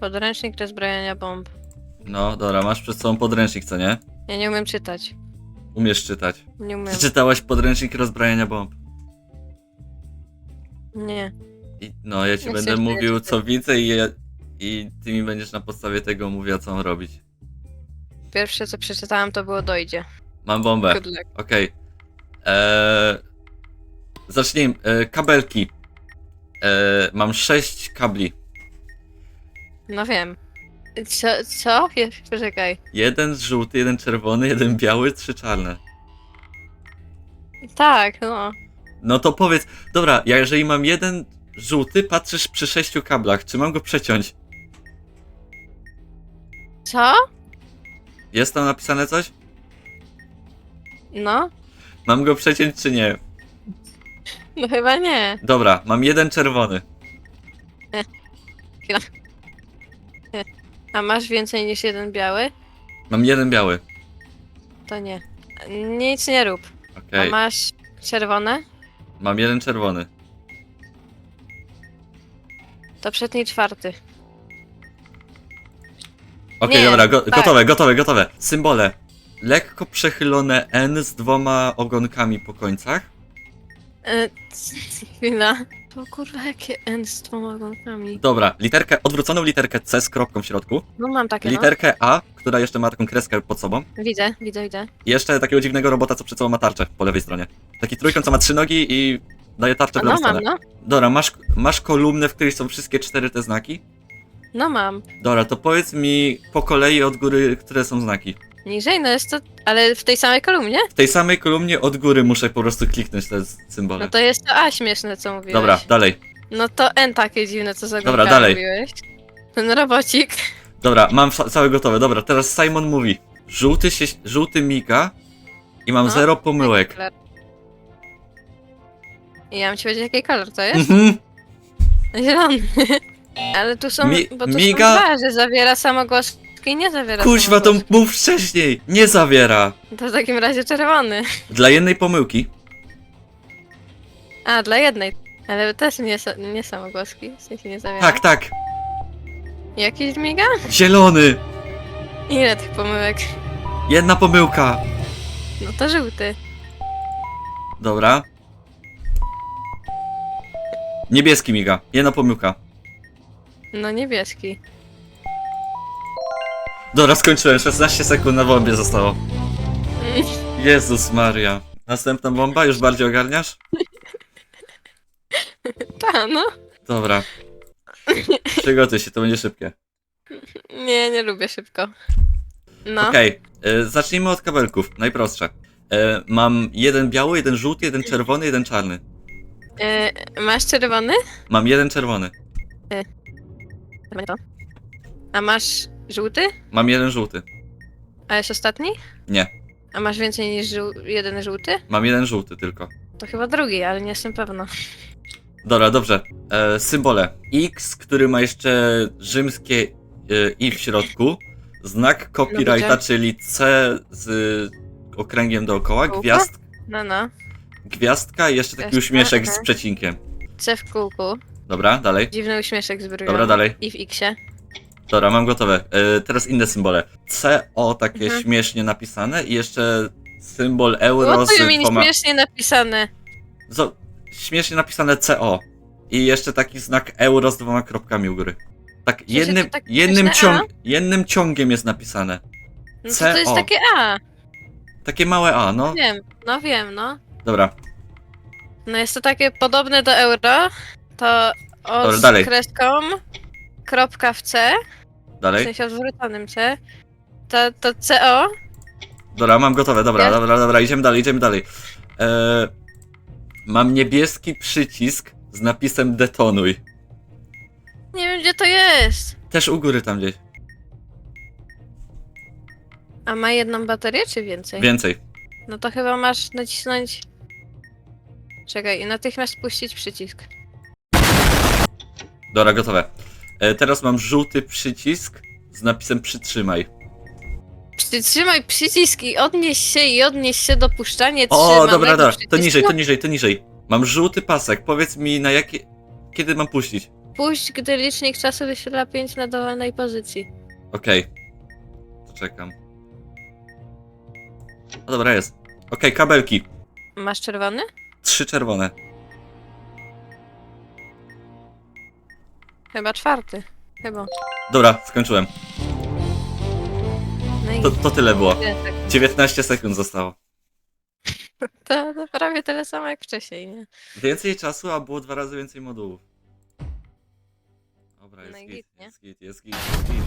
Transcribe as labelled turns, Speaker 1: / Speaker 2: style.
Speaker 1: Podręcznik do zbrojenia bomb.
Speaker 2: No, dobra, masz przed sobą podręcznik, co nie?
Speaker 1: Ja nie umiem czytać.
Speaker 2: Umiesz czytać.
Speaker 1: Nie umiem.
Speaker 2: Przeczytałaś podręcznik rozbrajania bomb.
Speaker 1: Nie.
Speaker 2: I, no, ja ci
Speaker 1: Nie
Speaker 2: będę
Speaker 1: chcesz,
Speaker 2: mówił, co widzę i, ja, i ty mi będziesz na podstawie tego mówiła, co mam robić.
Speaker 1: Pierwsze co przeczytałam to było dojdzie.
Speaker 2: Mam bombę.
Speaker 1: Good luck.
Speaker 2: Okej. Eee, zacznijmy. Eee, kabelki. Eee, mam sześć kabli.
Speaker 1: No wiem. Co? Co? Poczekaj.
Speaker 2: Jeden żółty, jeden czerwony, jeden biały, trzy czarne.
Speaker 1: Tak, no.
Speaker 2: No to powiedz, dobra, ja jeżeli mam jeden żółty, patrzysz przy sześciu kablach, czy mam go przeciąć?
Speaker 1: Co?
Speaker 2: Jest tam napisane coś?
Speaker 1: No?
Speaker 2: Mam go przeciąć czy nie?
Speaker 1: No chyba nie.
Speaker 2: Dobra, mam jeden czerwony.
Speaker 1: A masz więcej niż jeden biały?
Speaker 2: Mam jeden biały.
Speaker 1: To nie. Nic nie rób.
Speaker 2: Okej.
Speaker 1: A masz czerwone?
Speaker 2: Mam jeden czerwony.
Speaker 1: To przetnij czwarty.
Speaker 2: Okej,
Speaker 1: Nie,
Speaker 2: dobra, go,
Speaker 1: tak.
Speaker 2: gotowe, gotowe, gotowe. Symbole. Lekko przechylone N z dwoma ogonkami po końcach.
Speaker 1: E, chwila. To kurwa jakie N z dwoma ogonkami.
Speaker 2: Dobra, literkę, odwróconą literkę C z kropką w środku.
Speaker 1: No mam takie
Speaker 2: Literkę A, która jeszcze ma taką kreskę pod sobą.
Speaker 1: no. Widzę, widzę, widzę.
Speaker 2: I jeszcze takiego dziwnego robota, co przed sobą ma tarczę po lewej stronie. Taki trójkąt, co ma trzy nogi i daje tarczę w lewą
Speaker 1: no mam,
Speaker 2: stronę.
Speaker 1: no.
Speaker 2: Dobra, masz, masz kolumnę, w której są wszystkie cztery te znaki?
Speaker 1: No mam.
Speaker 2: Dobra, to powiedz mi po kolei od góry, które są znaki.
Speaker 1: Niżej, no jest to... Ale w tej samej kolumnie?
Speaker 2: W tej samej kolumnie od góry muszę po prostu kliknąć te symbole.
Speaker 1: No to jest to A śmieszne, co mówiłeś.
Speaker 2: Dobra, dalej.
Speaker 1: No to N takie dziwne, co za
Speaker 2: Dobra, dalej.
Speaker 1: mówiłeś. Ten robocik.
Speaker 2: Dobra, mam fa- całe gotowe. Dobra, teraz Simon mówi. Żółty, się, żółty miga i mam
Speaker 1: No.
Speaker 2: zero pomyłek.
Speaker 1: I ja mam ci powiedzieć, jaki kolor to jest?
Speaker 2: Mhm.
Speaker 1: Zielony. Ale tu są,
Speaker 2: Mi-
Speaker 1: bo tu
Speaker 2: miga-
Speaker 1: są dwa, że zawiera samogłoski i nie zawiera
Speaker 2: Kuźwa, to
Speaker 1: samogłoski.
Speaker 2: mów wcześniej! Nie zawiera!
Speaker 1: To w takim razie czerwony.
Speaker 2: Dla jednej pomyłki.
Speaker 1: A, dla jednej. Ale też nie, sa- nie samogłoski, w sensie nie zawiera.
Speaker 2: Tak, tak.
Speaker 1: Jakiś miga?
Speaker 2: Zielony!
Speaker 1: Ile tych pomyłek?
Speaker 2: Jedna pomyłka.
Speaker 1: No to żółty.
Speaker 2: Dobra. Niebieski miga. Jedna pomyłka.
Speaker 1: No niebieski.
Speaker 2: Dobra, skończyłem. 16 sekund na bombie zostało. Jezus Maria. Następna bomba? Już bardziej ogarniasz?
Speaker 1: Ta, no.
Speaker 2: Dobra. Przygotuj się, to będzie szybkie.
Speaker 1: Nie, nie lubię szybko. No.
Speaker 2: Okej, y, zacznijmy od kabelków. Najprostsze. Y, mam jeden biały, jeden żółty, jeden czerwony, jeden czarny.
Speaker 1: E, masz czerwony?
Speaker 2: Mam jeden czerwony.
Speaker 1: Nie to. A masz żółty?
Speaker 2: Mam jeden żółty.
Speaker 1: A jest ostatni?
Speaker 2: Nie.
Speaker 1: A masz więcej niż żół- jeden żółty?
Speaker 2: Mam jeden żółty tylko.
Speaker 1: To chyba drugi, ale nie jestem pewna.
Speaker 2: Dobra, dobrze. E, symbole. X, który ma jeszcze rzymskie e, i w środku. Znak copyrighta,
Speaker 1: widzę.
Speaker 2: czyli C z okręgiem dookoła.
Speaker 1: Kółko?
Speaker 2: Gwiazd,
Speaker 1: No, no.
Speaker 2: gwiazdka i jeszcze taki
Speaker 1: Gwiazdka,
Speaker 2: uśmieszek z
Speaker 1: aha.
Speaker 2: przecinkiem.
Speaker 1: C w kółku.
Speaker 2: Dobra, dalej.
Speaker 1: Dziwny uśmieszek z brwią.
Speaker 2: Dobra, dalej.
Speaker 1: I w X-ie.
Speaker 2: Dobra, mam gotowe. E, teraz inne symbole. CO takie
Speaker 1: Mhm.
Speaker 2: śmiesznie napisane i jeszcze symbol euro z
Speaker 1: to mi
Speaker 2: dwoma...
Speaker 1: śmiesznie napisane.
Speaker 2: Zo- śmiesznie napisane CO. I jeszcze taki znak euro z dwoma kropkami u góry. Tak, jednym,
Speaker 1: to tak
Speaker 2: jednym,
Speaker 1: śmieszne
Speaker 2: ciąg, jednym ciągiem jest napisane.
Speaker 1: No to, to jest takie A.
Speaker 2: Takie małe A, no.
Speaker 1: Wiem, no wiem, no.
Speaker 2: Dobra,
Speaker 1: No jest to takie podobne do euro. To
Speaker 2: Dobra, dalej.
Speaker 1: z kreską, kropka w C, w
Speaker 2: dalej.
Speaker 1: sensie odwróconym C. To, to CO.
Speaker 2: Dobra, mam gotowe, dobra, dobra, dobra, idziemy dalej, idziemy dalej. E, mam niebieski przycisk z napisem detonuj.
Speaker 1: Nie wiem gdzie to jest.
Speaker 2: Też u góry tam gdzieś.
Speaker 1: A ma jedną baterię czy więcej?
Speaker 2: Więcej.
Speaker 1: No to chyba masz nacisnąć. Czekaj, i natychmiast puścić przycisk.
Speaker 2: Dobra, gotowe. E, teraz mam żółty przycisk z napisem przytrzymaj.
Speaker 1: Przytrzymaj przycisk i odnieś się i odnieś się do puszczania
Speaker 2: O, dobra, dobra. To niżej, to niżej, to niżej. Mam żółty pasek. Powiedz mi na jakie. Kiedy mam puścić?
Speaker 1: Puść, gdy licznik czasu wyświetla 5 na dowolnej pozycji.
Speaker 2: Okej. To czekam. O dobra, jest. Okej, kabelki.
Speaker 1: Masz czerwony?
Speaker 2: Trzy czerwone.
Speaker 1: Chyba czwarty. Chyba.
Speaker 2: Dobra, skończyłem.
Speaker 1: No i
Speaker 2: To, to tyle było.
Speaker 1: Nie, tak.
Speaker 2: 19 sekund zostało.
Speaker 1: to, to prawie tyle samo jak wcześniej, nie?
Speaker 2: Więcej czasu, a było dwa razy więcej modułów. Dobra, jest
Speaker 1: No i
Speaker 2: git,
Speaker 1: git, nie?
Speaker 2: jest git, jest git, jest git.